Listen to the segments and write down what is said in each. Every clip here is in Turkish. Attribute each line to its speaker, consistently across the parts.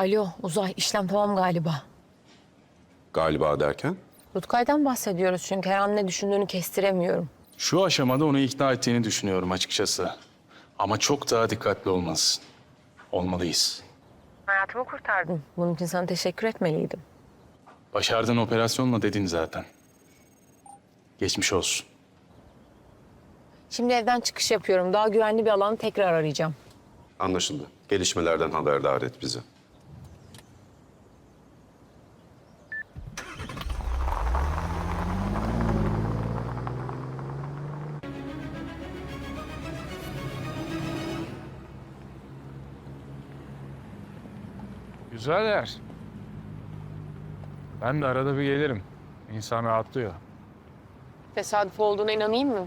Speaker 1: Alo Uzay işlem tamam galiba.
Speaker 2: Galiba derken?
Speaker 1: Rutkay'dan bahsediyoruz çünkü her an ne düşündüğünü kestiremiyorum.
Speaker 3: Şu aşamada onu ikna ettiğini düşünüyorum açıkçası. Ama çok daha dikkatli olmalısın. Olmalıyız.
Speaker 1: Hayatımı kurtardın. Bunun için sana teşekkür etmeliydim.
Speaker 3: Başardığın operasyonla dedin zaten. Geçmiş olsun.
Speaker 1: Şimdi evden çıkış yapıyorum. Daha güvenli bir alanı tekrar arayacağım.
Speaker 2: Anlaşıldı. Gelişmelerden haberdar et bizi.
Speaker 4: Güzel yer. Ben de arada bir gelirim. İnsan rahatlıyor.
Speaker 1: Tesadüf olduğuna inanayım mı?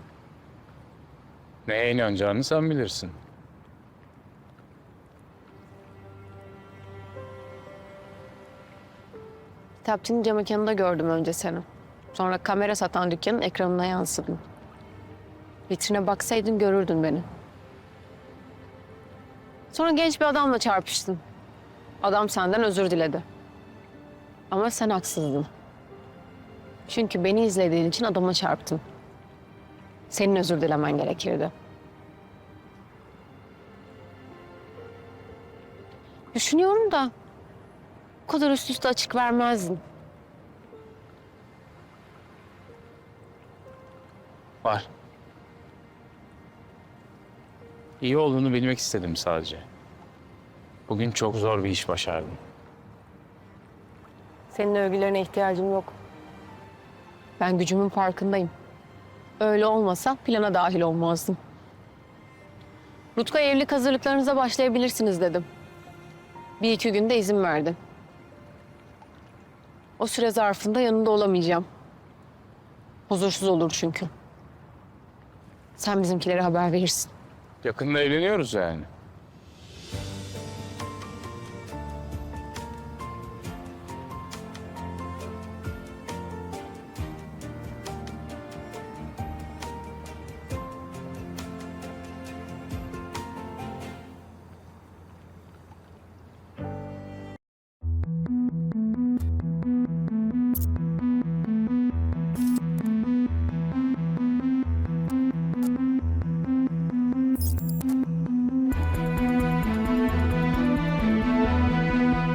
Speaker 4: Neye inanacağını sen bilirsin.
Speaker 1: Kitapçının cam mekanında gördüm önce seni. Sonra kamera satan dükkanın ekranına yansıdın. Vitrine baksaydın görürdün beni. Sonra genç bir adamla çarpıştın. Adam senden özür diledi. Ama sen haksızdın. Çünkü beni izlediğin için adama çarptın. Senin özür dilemen gerekirdi. Düşünüyorum da bu kadar üst üste açık vermezdin.
Speaker 4: Var. İyi olduğunu bilmek istedim sadece. Bugün çok zor bir iş başardım.
Speaker 1: Senin övgülerine ihtiyacım yok. Ben gücümün farkındayım. Öyle olmasa plana dahil olmazdım. Rutkay evlilik hazırlıklarınıza başlayabilirsiniz dedim. Bir iki günde izin verdi. O süre zarfında yanında olamayacağım. Huzursuz olur çünkü. Sen bizimkilere haber verirsin.
Speaker 4: Yakında evleniyoruz yani.